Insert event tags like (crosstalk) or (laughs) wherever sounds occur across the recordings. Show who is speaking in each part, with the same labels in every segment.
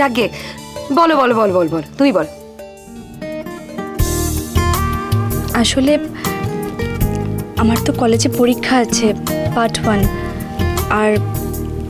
Speaker 1: যাকে বলো বলো বলো বল বল তুমি বল।
Speaker 2: আসলে আমার তো কলেজে পরীক্ষা আছে পার্ট ওয়ান আর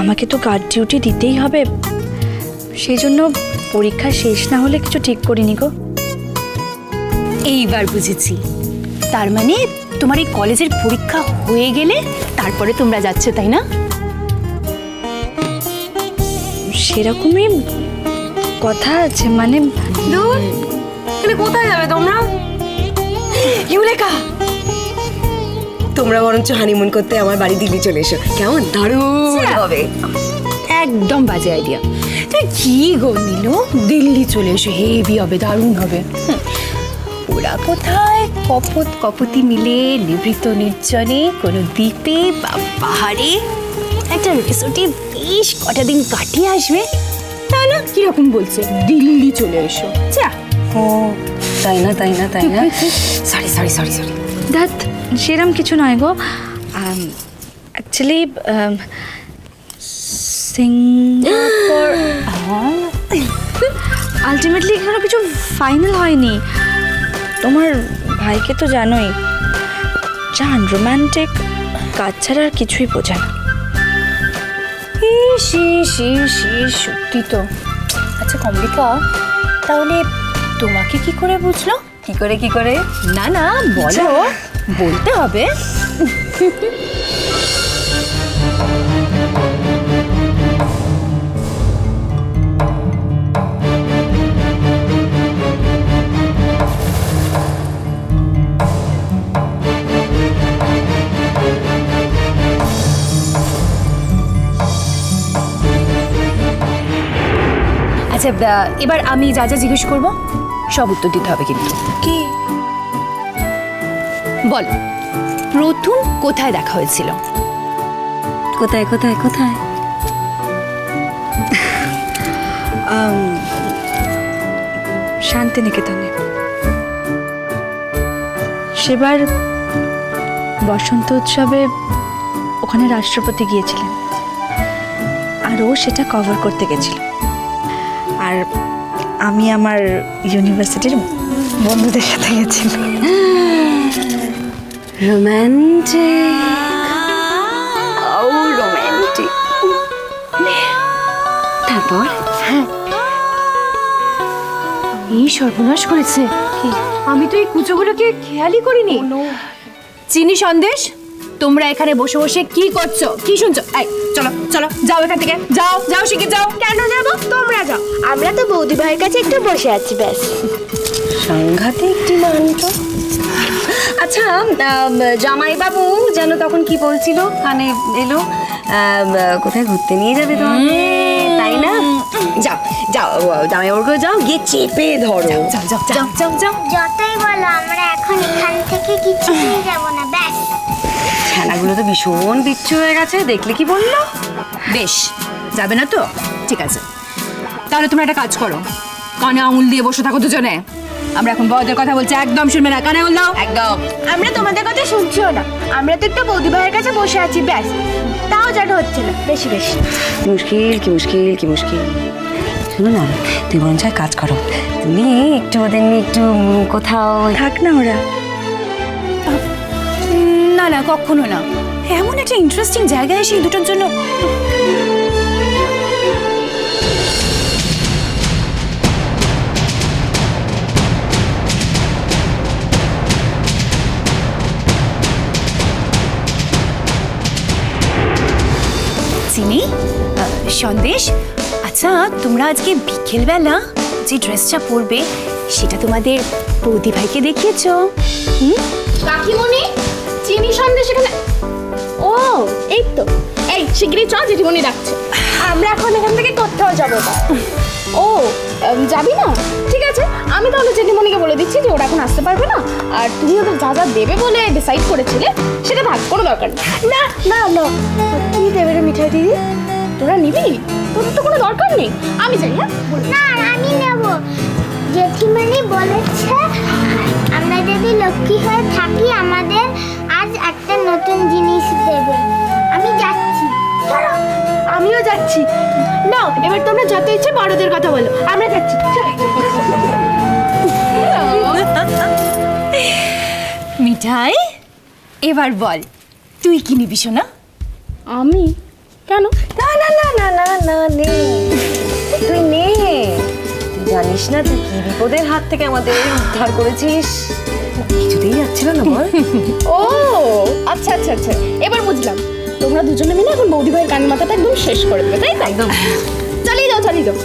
Speaker 2: আমাকে তো গার্ড ডিউটি দিতেই হবে। সেই জন্য পরীক্ষা শেষ না হলে কিছু ঠিক করিনি গো।
Speaker 3: এইবার বুঝেছি। তার মানে তোমার এই কলেজের পরীক্ষা হয়ে গেলে তারপরে তোমরা যাচ্ছ তাই না?
Speaker 2: সেরকমই কথা আছে মানে
Speaker 1: দূর তাহলে কোথায় যাবে তোমরা? ইউলেকা তোমরা বরঞ্চ হানিমুন করতে আমার বাড়ি দিল্লি চলে এসো। কেমন? দারুণ! হবে।
Speaker 3: একদম বাজে আইডিয়া তুই কি গো নিল? দিল্লি চলে এসো হেভি হবে দারুণ হবে। ওরা কোথায়? কপত কপতি মিলে নিবৃত নির্জনে কোনো দ্বীপে বা পাহাড়ে? একটা রিসোর্টে বেশ কটা দিন কাটিয়ে আসবে। তা না? কীরকম বলছে? দিল্লি চলে এসো। যা।
Speaker 1: ও তাই না তাই না তাই না? Sorry sorry sorry sorry
Speaker 2: that সেরম কিছু নয় গো। অ্যাকচুয়ালি সিঙ্গাপুর আলটিমেটলি এখানে কিছু ফাইনাল হয়নি। তোমার ভাইকে তো জানোই জান রোম্যান্টিক কাজ ছাড়া আর কিছুই বোঝে না।
Speaker 3: ইস ইস ইস ইস, সত্যি তো। আচ্ছা কমলিকা তাহলে তোমাকে কি করে বুঝলো?
Speaker 1: কি করে কি করে?
Speaker 3: না না বলো। বলতে হবে। (laughs) আচ্ছা এবার আমি যা যা জিজ্ঞেস করব সব উত্তর দিতে হবে কিন্তু।
Speaker 2: কি?
Speaker 3: বল প্রথম কোথায় দেখা হয়েছিল?
Speaker 1: কোথায় কোথায় কোথায়?
Speaker 2: শান্তিনিকেতনে। সেবার বসন্ত উৎসবে ওখানে রাষ্ট্রপতি গিয়েছিলেন। আর ও সেটা কভার করতে গেছিল। আর আমি আমার ইউনিভার্সিটির বন্ধুদের সাথে গেছিলাম
Speaker 1: রোম্যান্টিক ও রোম্যান্টিক তারপর?
Speaker 3: এই সর্বনাশ করেছে। আমি তো এই কুচোগুলোকে খেয়ালই করিনি। চিনি সন্দেশ? তোমরা এখানে বসে বসে কি করছ? কি শুনছো? এই চলো চলো যাও এখান থেকে। যাও যাও শিখে যাও।
Speaker 4: কেন যাব তোমরা যাও। আমরা তো বৌদি ভাইয়ের কাছে একটু বসে আছি ব্যাস।
Speaker 1: সাংঘাতিক ডিমান্ড। আচ্ছা জামাই বাবু যেন তখন কি বলছিল? কানে এলো কোথায় ঘুরতে নিয়ে যাবে তোমাকে? তাই না? যাও যাও জামাই বাবুকে যাও গিয়ে চেপে ধরো।
Speaker 3: যাও যাও যাও যাও যাও।
Speaker 4: যতই বলো আমরা এখন এখান থেকে কিছু নিয়ে যাব না ব্যাস।
Speaker 1: ছানাগুলো তো ভীষণ বিচ্ছু হয়ে গেছে দেখলে কি বলল?
Speaker 3: বেশ যাবে না তো? ঠিক আছে। তাহলে তোমরা একটা কাজ করো। কানে আঙুল দিয়ে বসে থাকো দুজনে। আমরা এখন বড়দের কথা বলছি একদম শুনবে না। কানে আঙুল দাও।
Speaker 1: একদম।
Speaker 4: আমরা তোমাদের কথা শুনছিও না। আমরা তো একটু বৌদি ভাইয়ের কাছে বসে আছি ব্যাস। তাও যেন হচ্ছে না। বেশি বেশি।
Speaker 1: কি মুশকিল কি মুশকিল কি মুশকিল। শোনো না তুই বরঞ্চ কাজ করো। তুমি একটু ওদের নিয়ে একটু কোথাও
Speaker 2: থাক না ওরা।
Speaker 3: না না, কখনো না। এমন একটা ইন্টারেস্টিং জায়গায় এসে দুটোর জন্য চিনি সন্দেশ আচ্ছা তোমরা আজকে বিকেলবেলা যে ড্রেসটা পরবে, সেটা তোমাদের বৌদি ভাইকে দেখিয়েছো
Speaker 4: কাকিমণি? চিনি সন্দেশ এখানে? ও এই তো। এই শিগগিরই চল দিদিমণি ডাকছে। আমরা এখন এখান থেকে কোথাও যাব না। ও যাবি না? ঠিক আছে আমি তাহলে জেঠিমণিকে বলে দিচ্ছি যে ওরা এখন আসতে পারবে না। আর তুমি ওদের যা যা দেবে বলে ডিসাইড করেছিলে সেটা থাক কোনো দরকার নেই। না না না। কি দেবে রে মিঠাই দিদি। তোরা নিবি? তোদের তো কোনো দরকার নেই। আমি যাই হ্যাঁ?
Speaker 5: না আমি নেব। জেঠিমণি বলেছে
Speaker 4: এবার তোমরা যত ইচ্ছে বড়দের কথা বলো। আমরা যাচ্ছি।
Speaker 3: মিঠাই এবার বল তুই কি নিবি সোনা?
Speaker 4: আমি? কেন?
Speaker 1: না না না না না না নে। তুই নে। জানিস না তুই কি বিপদের হাত থেকে আমাদের উদ্ধার করেছিস? কিছুতেই যাচ্ছিল না বল।
Speaker 4: ও আচ্ছা আচ্ছা আচ্ছা। এবার বুঝলাম। তোমরা দুজনে মিলে এখন বৌদি ভাইয়ের কান মাথাটা একদম শেষ করে দেবে তাই তো?
Speaker 1: একদম।
Speaker 4: চালিয়ে যাও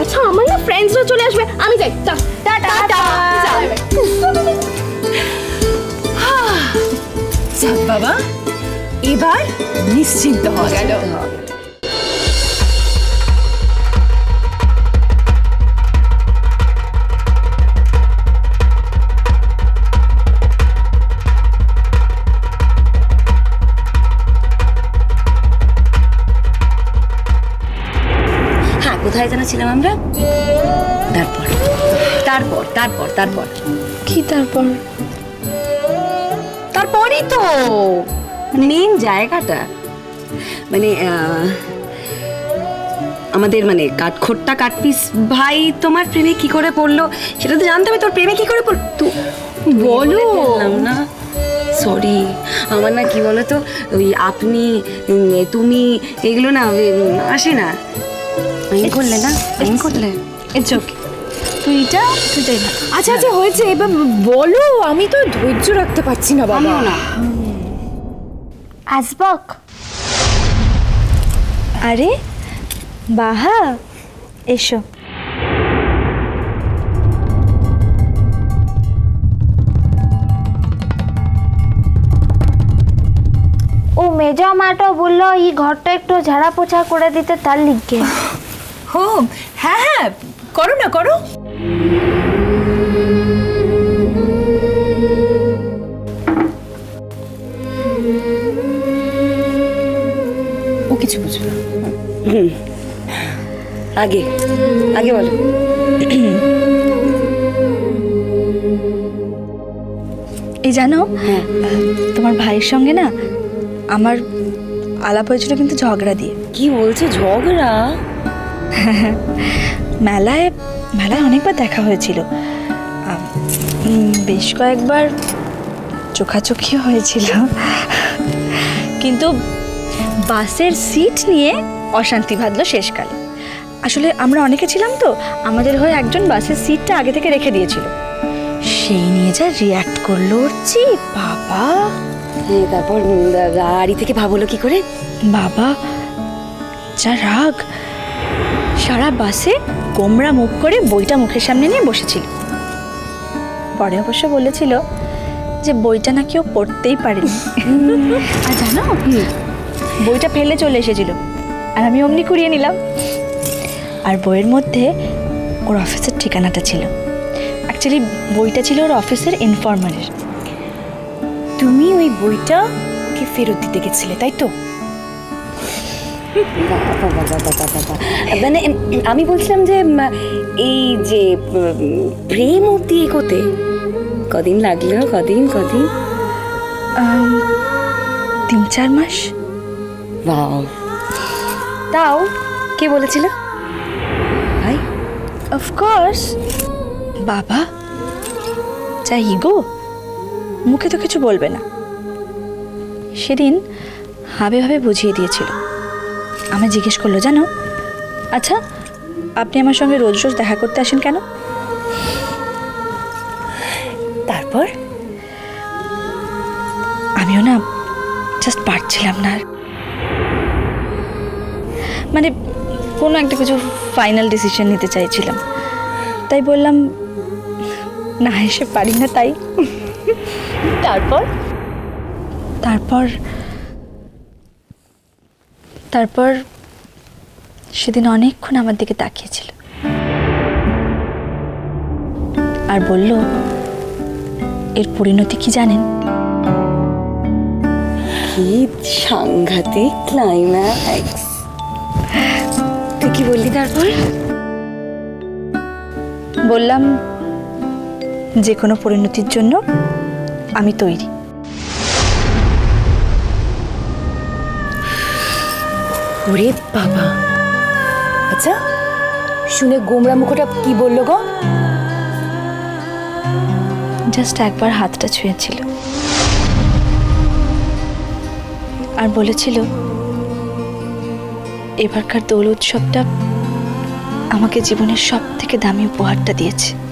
Speaker 4: আচ্ছা আমার না ফ্রেন্ডসরা চলে আসবে। আমি যাই। টা টা টা। টা
Speaker 3: বাবা এবার নিশ্চিন্ত হওয়া গেল
Speaker 1: যেন ছিলাম আমরা। তারপর তারপর তারপর তারপর।
Speaker 2: কি তারপর?
Speaker 1: তারপরই তো মেন জায়গাটা। মানে আমাদের মানে কাঠখোট্টা কাঠপিস ভাই তোমার প্রেমে কি করে পড়ল সেটা তো জানতে হবে তোর প্রেমে কি করে পড়ল? তো
Speaker 3: বলো।
Speaker 1: বললাম না। সরি আমার না কি বলো তো ওই আপনি তুমি এগুলো না আসে না। এই করলে না? করলে?
Speaker 2: ইটস ওকে তুইটা তুইটাই ভালো
Speaker 3: আচ্ছা আচ্ছা হয়েছে। এবার বলো আমি তো ধৈর্য রাখতে পারছি না বাবা।
Speaker 1: না।
Speaker 5: আসবক
Speaker 2: আরে বাহা এসো।
Speaker 5: ও মেজা মাটা বলল এই ঘরটা একটু ঝাড়া পোছা করে দিতে তার লিখে (laughs)
Speaker 3: হো হ্যাঁ হ্যাঁ করো না করো। ও কিছু বুঝবে না।
Speaker 1: আগে আগে বলো।
Speaker 2: এই জানো
Speaker 1: হ্যাঁ।
Speaker 2: তোমার ভাইয়ের সঙ্গে না আমার আলাপ হয়েছিল কিন্তু ঝগড়া দিয়ে।
Speaker 1: কি বলছো ঝগড়া? (laughs)
Speaker 2: মেলায় মেলায় অনেকবার দেখা হয়েছিল। বেশ কয়েকবার চোখাচোখি হয়েছিল। কিন্তু বাসের সিট নিয়ে অশান্তি বাঁধলো শেষকালে। আসলে আমরা অনেকে ছিলাম তো আমাদের হয়ে একজন বাসের সিটটা আগে থেকে রেখে দিয়েছিল। সেই নিয়ে যা রিয়াক্ট করল চি বাবা।
Speaker 1: তারপর গাড়ি থেকে ভাবলো কি করে?
Speaker 2: বাবা যা রাগ। সারা বাসে গোমরা মুখ করে বইটা মুখের সামনে নিয়ে বসেছিল পরে অবশ্য বলেছিল যে বইটা নাকি ও পড়তেই পারেনি। (laughs) আর জানো? বইটা ফেলে চলে এসেছিল। আর আমি অমনি কুড়িয়ে নিলাম। আর বইয়ের মধ্যে ওর অফিসের ঠিকানাটা ছিল। অ্যাকচুয়ালি বইটা ছিল ওর অফিসের ইনফরমারের
Speaker 3: তুমি ওই বইটা ওকে ফেরত দিতে গেছিলে তাই তো?
Speaker 1: মানে আমি বলছিলাম যে এই যে প্রেম অব্দি এগোতে কদিন লাগল কদিন কদিন?
Speaker 2: তিন চার মাস।
Speaker 1: বাও তাও কে বলেছিল? ভাই?
Speaker 2: অফকোর্স বাবা যা ইগো মুখে তো কিছু বলবে না। সেদিন হাবে ভাবে বুঝিয়ে দিয়েছিল। আমায় জিজ্ঞেস করল জানো? আচ্ছা আপনি আমার সঙ্গে রোজ রোজ দেখা করতে আসেন কেন?
Speaker 3: তারপর?
Speaker 2: আমিও না জাস্ট পারছিলাম না। মানে কোনো একটা কিছু ফাইনাল ডিসিশন নিতে চাইছিলাম। তাই বললাম না এসে পারি না তাই।
Speaker 3: তারপর?
Speaker 2: তারপর তারপর সেদিন অনেকক্ষণ আমার দিকে তাকিয়েছিল। আর বলল এর পরিণতি কি জানেন?
Speaker 1: কি সাংঘাতিক ক্লাইম্যাক্স তুই কি বললি তারপর?
Speaker 2: বললাম যে কোনো পরিণতির জন্য আমি তৈরি।
Speaker 3: ওরে বাবা। আচ্ছা শুনে গোমরা মুখোটা কি বলল গো?
Speaker 2: জাস্ট একবার হাতটা ছুঁয়েছিল। আর বলেছিল, এবারকার দোল উৎসবটা আমাকে জীবনের সব থেকে দামি উপহারটা দিয়েছে।